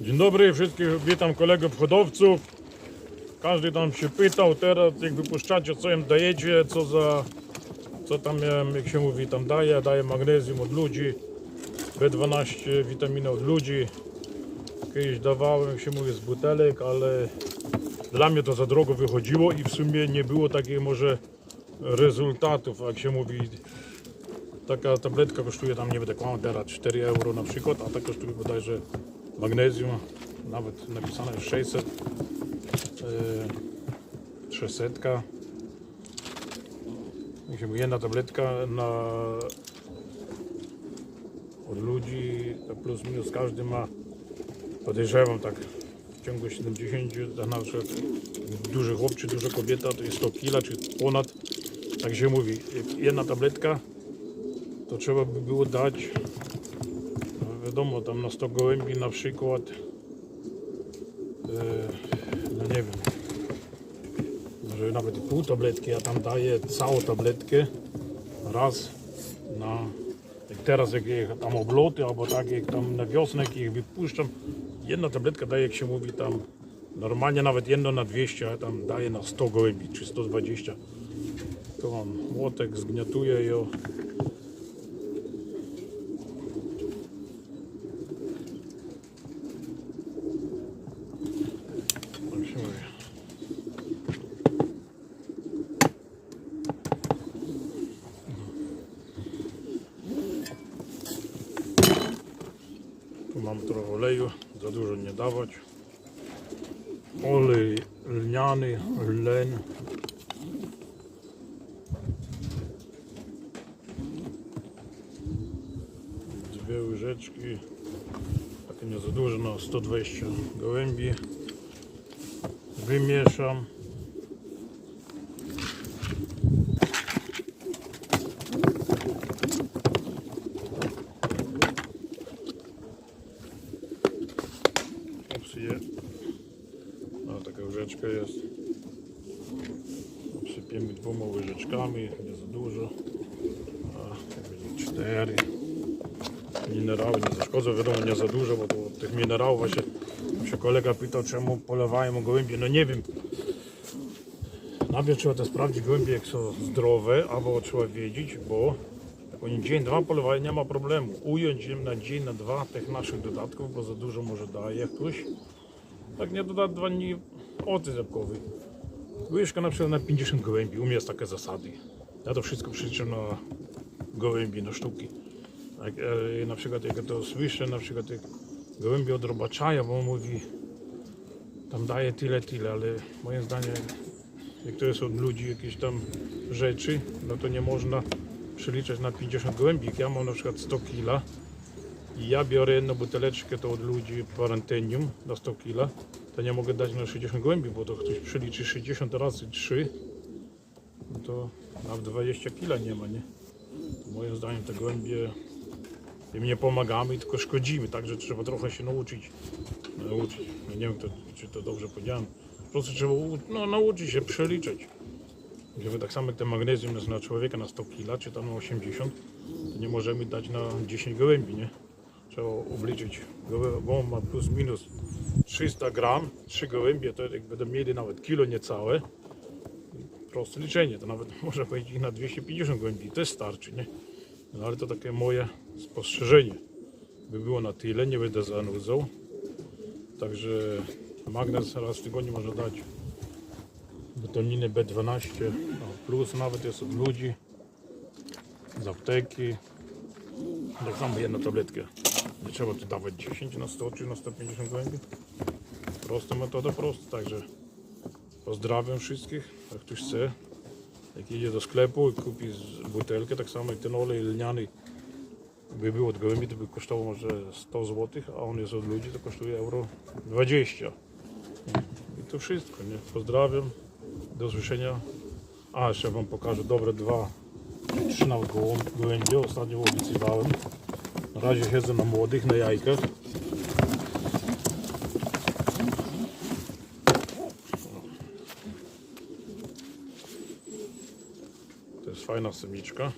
Dzień dobry, wszystkich witam kolegów hodowców. Każdy tam się pytał teraz, jak wypuszczacie, co im dajecie, co za, co tam, jak się mówi, tam daje, daje magnezjum od ludzi, B12, witaminy od ludzi. Kiedyś dawałem, jak się mówi, z butelek, ale dla mnie to za drogo wychodziło i w sumie nie było takich może rezultatów, jak się mówi, Taka tabletka kosztuje tam, nie tak mam teraz 4 euro na przykład, a ta kosztuje bodajże magnezjum, nawet napisane jest 600, yy, 600. Jak się Jedna tabletka na od ludzi, to plus minus każdy ma, podejrzewam tak w ciągu 70, tak na przykład duży chłop czy duża kobieta to jest 100 kg czy ponad, tak się mówi, jedna tabletka to trzeba by było dać, wiadomo, tam na 100 gołębi na przykład, e, no nie wiem, może nawet pół tabletki, ja tam daję całą tabletkę raz na, jak teraz jak tam obloty, albo tak jak tam na wiosnę jak ich wypuszczam, jedna tabletka daje, jak się mówi tam, normalnie nawet jedno na 200, a tam daje na 100 gołębi, czy 120. To on młotek zgniatuje ją. Tak się mówi. Tu mam trochę oleju, za dużo nie dawać. Olej lniany, len. Dwie łyżeczki, takie nie za dużo, no 120 gołębi. Wymieszam. Obsyję. No taka łyżeczka jest. Obsypiemy dwoma łyżeczkami, nie za dużo. A, będzie cztery. Minerały nie zaszkodzą, wiadomo nie za dużo, bo to od tych minerałów właśnie się kolega pytał czemu polewają gołębie. No nie wiem. Najpierw trzeba to sprawdzić gołębie jak są zdrowe, albo trzeba wiedzieć, bo oni dzień, dwa polewają, nie ma problemu. Ująć im na dzień, na dwa tych naszych dodatków, bo za dużo może daje ktoś. Tak nie dodać dwa dni oty rzepkowy. Łyżka na przykład na 50 gołębi, u mnie jest takie zasady. Ja to wszystko przeliczam na gołębi, na sztuki. Jak, e, na przykład jak ja to słyszę, na przykład jak gołębie od robaczaja, bo on mówi tam daje tyle, tyle, ale moim zdaniem jak to jest od ludzi jakieś tam rzeczy, no to nie można przeliczać na 50 gołębi. Ja mam na przykład 100 kg i ja biorę jedną buteleczkę to od ludzi parentenium na 100 kg, to nie mogę dać na 60 gołębi, bo to ktoś przeliczy 60 razy 3, no to nawet 20 kg nie ma, nie? To moim zdaniem te gołębie im nie pomagamy, tylko szkodzimy, także trzeba trochę się nauczyć. nauczyć. No nie wiem, to, czy to dobrze powiedziałem. Po prostu trzeba no, nauczyć się przeliczać. Żeby tak samo jak ten magnezjum jest na człowieka na 100 kg, czy tam na 80, to nie możemy dać na 10 gołębi, nie? Trzeba obliczyć. Gołę- Gołąb ma plus minus 300 gram, 3 gołębie to jak będą mieli nawet kilo niecałe. Proste liczenie, to nawet można powiedzieć na 250 gołębi, też starczy, nie? No ale to takie moje spostrzeżenie. By było na tyle, nie będę zanudzał. Także magnez raz w tygodniu można dać witaminy B12 no, plus nawet jest od ludzi z apteki. Tak samo jedną tabletkę. Nie trzeba tu dawać 10 na 100 czy na 150 gołębi. Prosta metoda, prosta. Także pozdrawiam wszystkich. Jak ktoś chce, jak idzie do sklepu i kupi butelkę, tak samo jak ten olej lniany by był od gołębi, to by kosztował może 100 zł, a on jest od ludzi, to kosztuje euro 20. I to wszystko, nie? Pozdrawiam, do usłyszenia. A, jeszcze Wam pokażę dobre dwa, trzy nawet gołębie, ostatnio obiecywałem. Na razie siedzę na młodych, na jajkach. To jest fajna samiczka.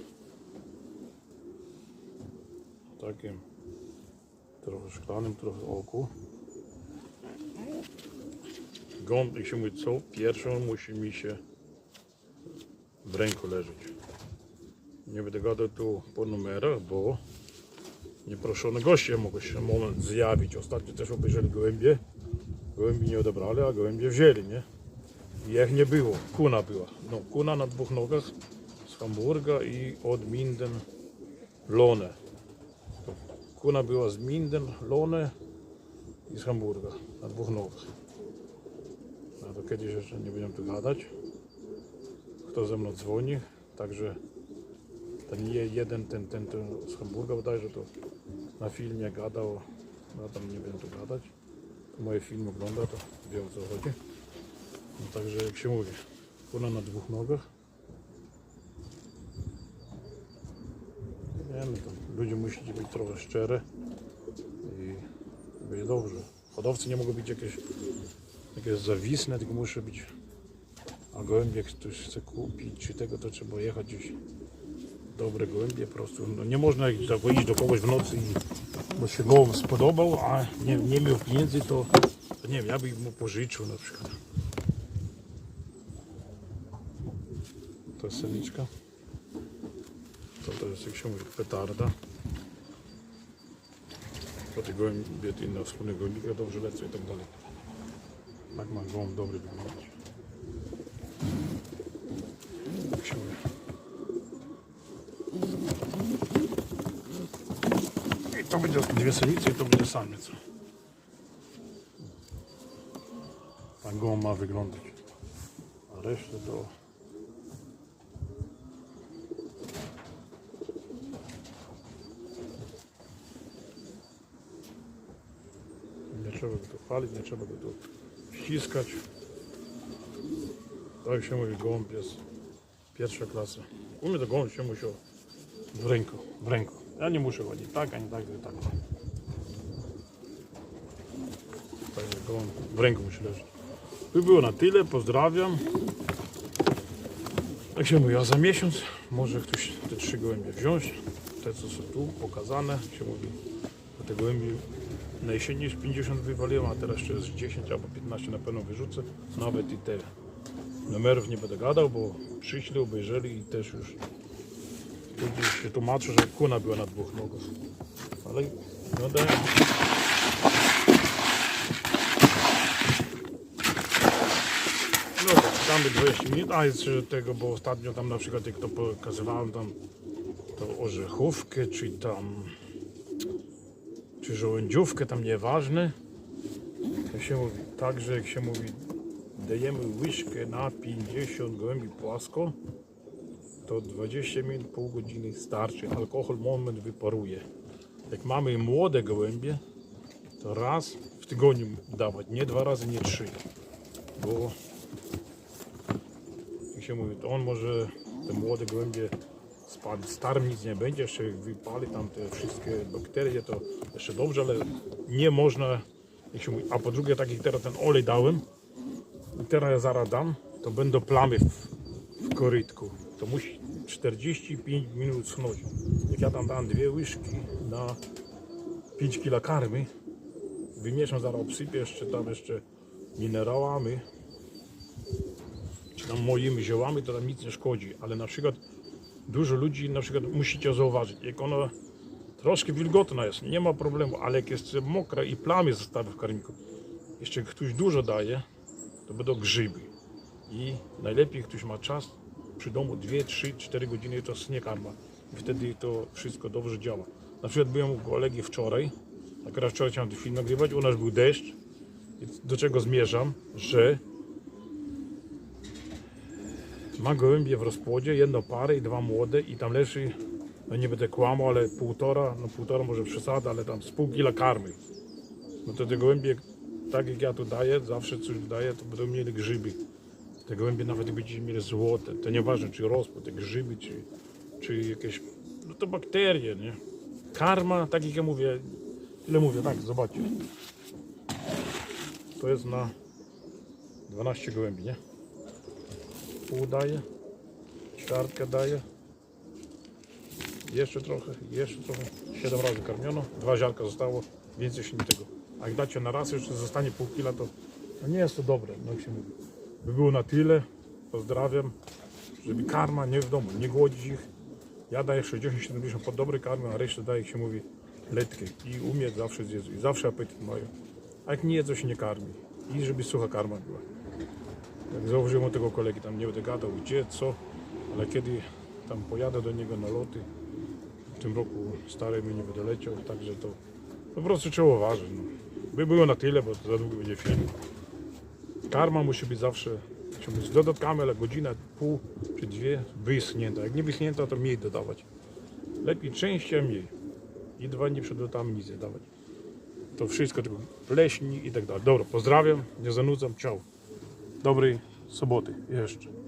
W takim trochę szklanym, trochę oku. gołąb, jak się mówi co, pierwszy on musi mi się w ręku leżeć. Nie będę gadał tu po numerach, bo nieproszone goście mogą się moment zjawić. Ostatnio też obejrzeli gołębie. Gołębi nie odebrali, a gołębie wzięli, nie? I jak nie było, kuna była. No, kuna na dwóch nogach z Hamburga i od Minden Lone. Kuna była z Minden Lone i z Hamburga na dwóch nogach. No to kiedyś jeszcze nie będziemy tu gadać. Kto ze mną dzwoni, także ten je- jeden, ten, ten, ten z Hamburga bodajże to na filmie gadał, no tam nie będę tu gadać. Moje filmy ogląda, to wie o co chodzi. No także jak się mówi, kuna na dwóch nogach. Wiemy, to ludzie musicie być trochę szczere i będzie dobrze. Hodowcy nie mogą być jakieś, jakieś zawisne, tylko muszę być. A gołębie, jak ktoś chce kupić czy tego, to trzeba jechać gdzieś. Dobre gołębie po prostu. No nie można iść do, kogoś w nocy i bo się go spodobał, a nie, nie miał pieniędzy, to, to nie wiem, ja bym mu pożyczył na przykład. To jest samiczka. To, to jest jak się mówi petarda. Po tej gołębie inne wspólne gołębika dobrze lecą i tak dalej. Tak ma gołąb dobry wyglądać. Jak się mówi. I dwie samice i to będzie samiec. Tak gołąb ma wyglądać. A resztę to... Nie trzeba go tu chwalić, nie trzeba go tu ściskać. Tak się mówi, gołąb jest pierwsza klasa. U mnie to gołąb się musiał w ręku, w ręku. Ja nie muszę chodzić tak, ani tak, ani tak. Gołąb w ręku musi leżeć. By było na tyle, pozdrawiam. Jak się mówi, a za miesiąc może ktoś te trzy gołębie wziąć. Te co są tu pokazane, się mówi, że te gołębie na jesieni już 50 wywaliłem, a teraz jeszcze jest 10 albo 15 na pewno wyrzucę. Nawet i te numerów nie będę gadał, bo przyszli, obejrzeli i też już ludzie się tłumaczą, że kuna była na dwóch nogach. Ale no daję. Tak, damy 20 minut, a jeszcze tego, bo ostatnio tam na przykład jak to pokazywałem tam to orzechówkę, czy tam czy żołędziówkę, tam nieważne. Jak się mówi, także jak się mówi, dajemy łyżkę na 50 gołębi płasko, to 20 minut, pół godziny starczy. Alkohol moment wyparuje. Jak mamy młode gołębie, to raz w tygodniu dawać, nie dwa razy, nie trzy. Bo się mówi, to on może te młode gołębie spalić. Starym nic nie będzie, jeszcze wypali tam te wszystkie bakterie, to jeszcze dobrze, ale nie można, jak się mówi. A po drugie, tak jak teraz ten olej dałem, i teraz zaraz dam, to będą plamy w, w korytku. To musi 45 minut schnąć. Jak ja tam dam dwie łyżki na 5 kg karmy, wymieszam zaraz, obsypię jeszcze tam jeszcze minerałami, czy tam moimi ziołami, to tam nic nie szkodzi. Ale na przykład dużo ludzi, na przykład musicie zauważyć, jak ona troszkę wilgotna jest, nie ma problemu, ale jak jest mokra i plamy zostawia w karmniku, jeszcze ktoś dużo daje, to będą grzyby. I najlepiej ktoś ma czas przy domu 2, 3, 4 godziny to nie karma. I wtedy to wszystko dobrze działa. Na przykład byłem u kolegi wczoraj, akurat wczoraj chciałem ten film nagrywać, u nas był deszcz. Do czego zmierzam, że ma gołębie w rozpłodzie, jedno parę i dwa młode i tam leży, no nie będę kłamał, ale półtora, no półtora może przesada, ale tam z pół kila karmy. No to te gołębie, tak jak ja tu daję, zawsze coś daję, to będą mieli grzyby. Te gołębie nawet będziecie mieli złote, to nieważne czy rozpłód, te grzyby, czy, czy jakieś, no to bakterie, nie? Karma, tak jak ja mówię, tyle mówię, tak, zobaczcie. To jest na 12 gołębi, nie? Pół daje, ćwiartkę daje, jeszcze trochę, jeszcze trochę, 7 razy karmiono, dwa ziarka zostało, więcej się tego. A jak dacie na raz, jeszcze zostanie pół kila, to No nie jest to dobre, no jak się mówi. By było na tyle, pozdrawiam, żeby karma nie w domu, nie głodzić ich. Ja daję 60-70 pod dobry karmy, a resztę daję, jak się mówi, letkie. I umie zawsze zjedzą i zawsze apetyt mają. A jak nie jedzą, się nie karmi. I żeby sucha karma była. Jak założyłem od tego kolegi, tam nie będę gadał gdzie, co, ale kiedy tam pojadę do niego na loty, w tym roku starymi nie będę leciał, także to po prostu trzeba uważać. No. By było na tyle, bo za długo będzie film. Karma musi być zawsze mówi, z dodatkami, ale godzina, pół czy dwie wyschnięta. Jak nie wyschnięta, to mniej dodawać. Lepiej częściej, a mniej. I dwa dni przed lotami nic dawać. To wszystko tylko pleśni i tak dalej. Dobra, pozdrawiam, nie zanudzam, ciao. Dobrej soboty jeszcze.